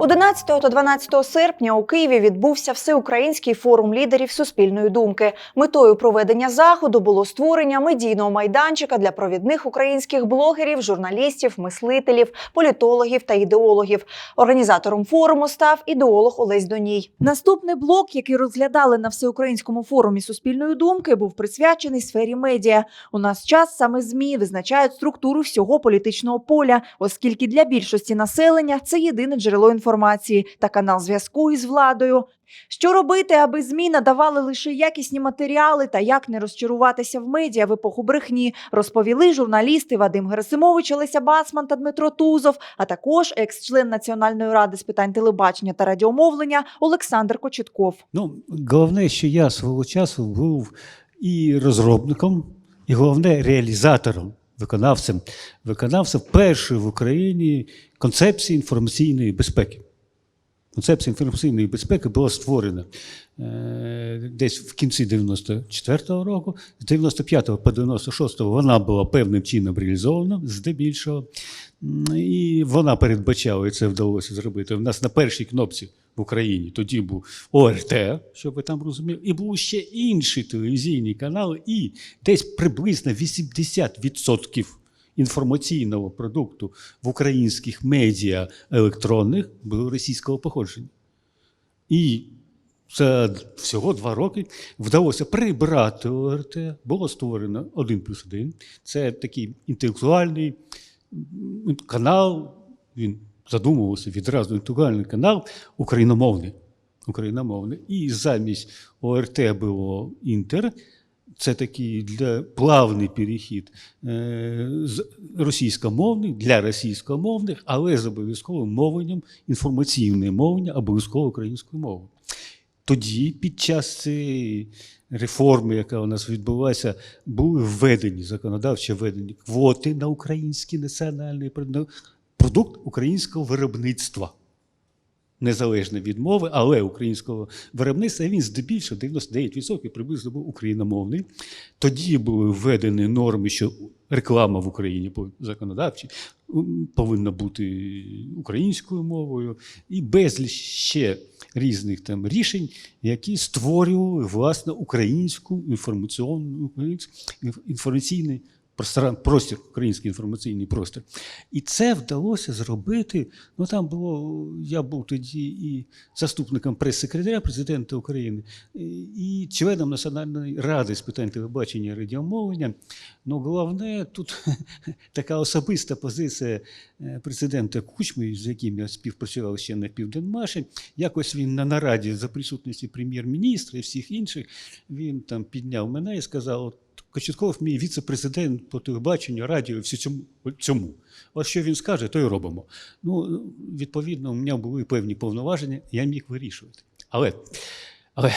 11 та 12 серпня у Києві відбувся всеукраїнський форум лідерів суспільної думки. Метою проведення заходу було створення медійного майданчика для провідних українських блогерів, журналістів, мислителів, політологів та ідеологів. Організатором форуму став ідеолог Олесь Доній. Наступний блок, який розглядали на всеукраїнському форумі суспільної думки, був присвячений сфері медіа. У нас час саме змі визначають структуру всього політичного поля, оскільки для більшості населення це єдине джерело інформації та канал зв'язку із владою. Що робити, аби змі надавали лише якісні матеріали та як не розчаруватися в медіа в епоху брехні, розповіли журналісти Вадим Герасимович, Олеся Бацман та Дмитро Тузов, а також екс-член Національної ради з питань телебачення та радіомовлення Олександр Кочетков. Ну, головне, що я свого часу був і розробником, і головне реалізатором, виконавцем, виконавцем першої в Україні концепції інформаційної безпеки. Концепція інформаційної безпеки була створена е, десь в кінці 94-го року, з 95 по 96 вона була певним чином реалізована, здебільшого. І вона передбачала, і це вдалося зробити. У нас на першій кнопці в Україні тоді був ОРТ, щоб ви там розуміли, і був ще інший телевізійний канал, і десь приблизно 80% інформаційного продукту в українських медіа електронних було російського походження. І за всього два роки вдалося прибрати ОРТ. Було створено 1 плюс 1. Це такий інтелектуальний канал. Він задумувався відразу інтелектуальний канал україномовний. Україномовний. І замість ОРТ було Інтер. Це такий для плавний перехід е, з російськомовних для російськомовних, але з обов'язковим мовленням, інформаційне мовлення, обов'язково українською мовою. Тоді, під час цієї реформи, яка у нас відбулася, були введені законодавчо введені квоти на український національний продукт, українського виробництва. Незалежно від мови, але українського виробництва він здебільшого 99% приблизно був україномовний. Тоді були введені норми, що реклама в Україні по законодавчій повинна бути українською мовою, і безліч ще різних там рішень, які створювали власне українську інформаційну інформаційний простір, український інформаційний простір. І це вдалося зробити. Ну там було, я був тоді і заступником прес-секретаря президента України, і- членом Національної ради з питань телебачення і радіомовлення. Ну, головне, тут така особиста позиція е, президента Кучми, з яким я співпрацював ще на Південмаші. Якось він на нараді за присутності прем'єр-міністра і всіх інших, він там підняв мене і сказав: «От Кочетков мій віце-президент по телебаченню, радіо, всі цьому. цьому. От що він скаже, то й робимо. Ну, відповідно, у мене були певні повноваження, я міг вирішувати. Але, але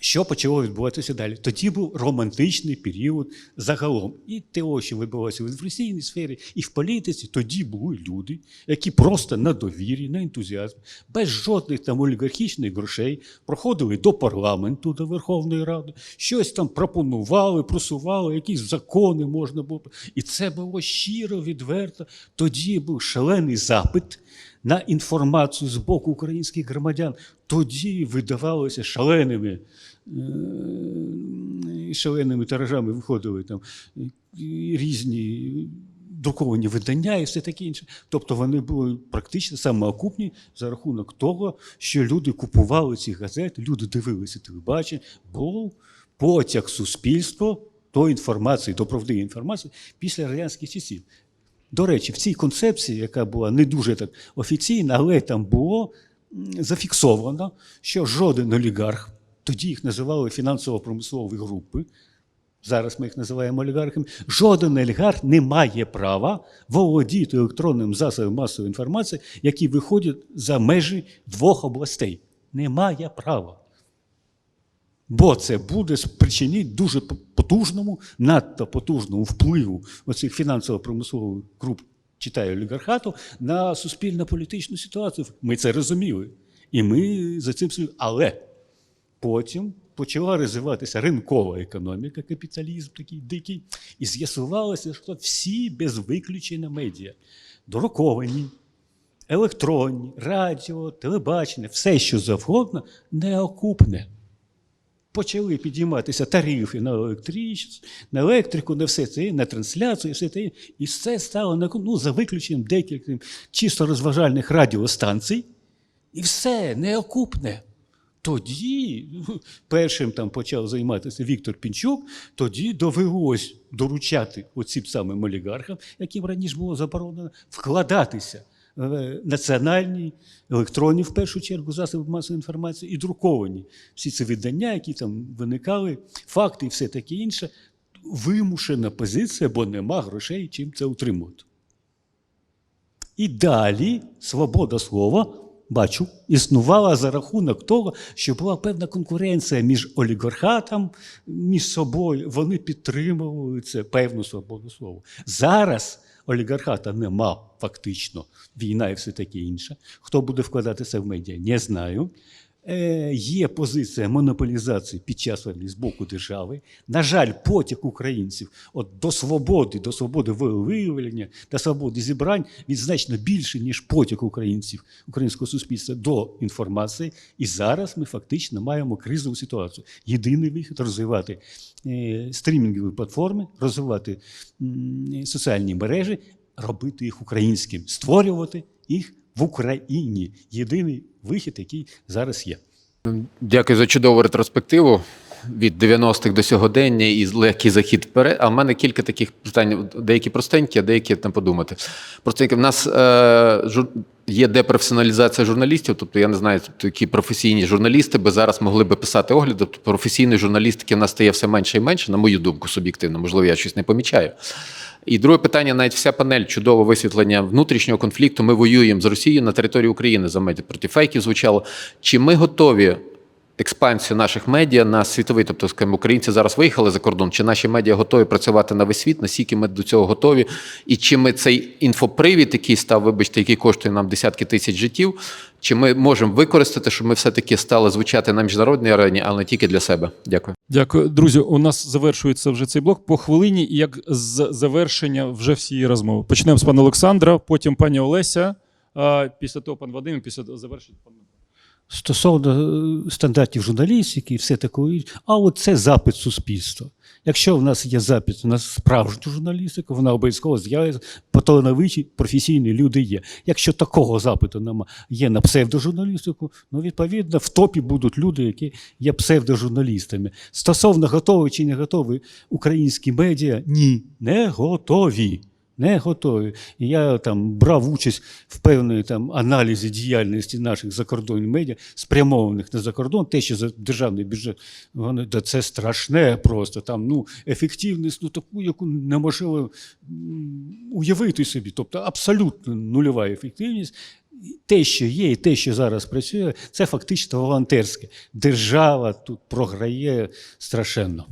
що почало відбуватися далі? Тоді був романтичний період загалом. І те, що відбувалося в інформаційній сфері, і в політиці, тоді були люди, які просто на довірі, на ентузіазм, без жодних там олігархічних грошей проходили до парламенту, до Верховної Ради, щось там пропонували, просували, якісь закони можна було. І це було щиро, відверто. Тоді був шалений запит на інформацію з боку українських громадян. Тоді видавалося шаленими, е, шаленими тиражами виходили там різні друковані видання і все таке інше. Тобто вони були практично самоокупні за рахунок того, що люди купували ці газети, люди дивилися телебачення, був потяг суспільства до інформації, до правдивої інформації після радянських часів. До речі, в цій концепції, яка була не дуже так офіційна, але там було зафіксовано, що жоден олігарх, тоді їх називали фінансово-промислові групи, зараз ми їх називаємо олігархами, жоден олігарх не має права володіти електронним засобом масової інформації, які виходять за межі двох областей. Не має права. Бо це буде спричинити дуже потужному, надто потужному впливу оцих фінансово-промислових груп, читаю олігархату, на суспільно-політичну ситуацію. Ми це розуміли. І ми за цим слідкуємо. Але потім почала розвиватися ринкова економіка, капіталізм такий дикий, і з'ясувалося, що всі без виключення медіа, дороковані, електронні, радіо, телебачення, все, що завгодно, неокупне. Почали підійматися тарифи на електричність, на електрику, на все це, на трансляцію, все те. І все стало на ну, за виключенням декількох чисто розважальних радіостанцій. І все неокупне. Тоді першим там почав займатися Віктор Пінчук, тоді довелось доручати оцим самим олігархам, яким раніше було заборонено, вкладатися національні, електронні, в першу чергу, засоби масової інформації і друковані. Всі ці видання, які там виникали, факти і все таке інше, вимушена позиція, бо нема грошей, чим це утримувати. І далі свобода слова, бачу, існувала за рахунок того, що була певна конкуренція між олігархатом, між собою. Вони підтримували це певну свободу слова. Зараз олігархата нема фактично, війна і все таке інше. Хто буде вкладатися в медіа, не знаю. Е, є позиція монополізації під час війни з боку держави. На жаль, потяг українців от до свободи, до свободи виявлення, до свободи зібрань він значно більше, ніж потяг українців, українського суспільства до інформації. І зараз ми фактично маємо кризову ситуацію. Єдиний вихід розвивати е, стрімінгові платформи, розвивати соціальні мережі, робити їх українським, створювати їх в Україні. Єдиний вихід, який зараз є. Дякую за чудову ретроспективу від 90-х до сьогодення і легкий захід вперед. А в мене кілька таких питань, деякі простенькі, а деякі там подумати. Простенькі. В нас е, жур... є депрофесіоналізація журналістів, тобто я не знаю, такі професійні журналісти би зараз могли би писати огляди. Тобто професійної журналістики в нас стає все менше і менше, на мою думку, суб'єктивно. Можливо, я щось не помічаю. І друге питання: навіть вся панель чудове висвітлення внутрішнього конфлікту. Ми воюємо з Росією на території України за медіа проти фейків звучало. Чи ми готові експансію наших медіа на світовий, тобто, скажімо, українці зараз виїхали за кордон, чи наші медіа готові працювати на весь світ, наскільки ми до цього готові, і чи ми цей інфопривід, який став, вибачте, який коштує нам десятки тисяч життів, чи ми можемо використати, щоб ми все-таки стали звучати на міжнародній арені, але не тільки для себе? Дякую. Дякую, друзі. У нас завершується вже цей блок по хвилині, як з завершення вже всієї розмови. Почнемо з пана Олександра, потім пані Олеся, після того пан Вадим, після того завершить пан. Стосовно е, стандартів журналістики і все таке, а от це запит суспільства. Якщо в нас є запит на справжню журналістику, вона обов'язково з'явиться, поталановиті професійні люди є. Якщо такого запиту нема, є на псевдожурналістику, ну відповідно в топі будуть люди, які є псевдожурналістами. Стосовно готові чи не готові українські медіа, ні, не готові. Не готові. І я там брав участь в певної там аналізі діяльності наших закордонних медіа, спрямованих на закордон, те, що за державний бюджет, вони да це страшне просто. Там ну ефективність, ну таку, яку неможливо уявити собі. Тобто абсолютно нульова ефективність. Те, що є, і те, що зараз працює, це фактично волонтерське. Держава тут програє страшенно.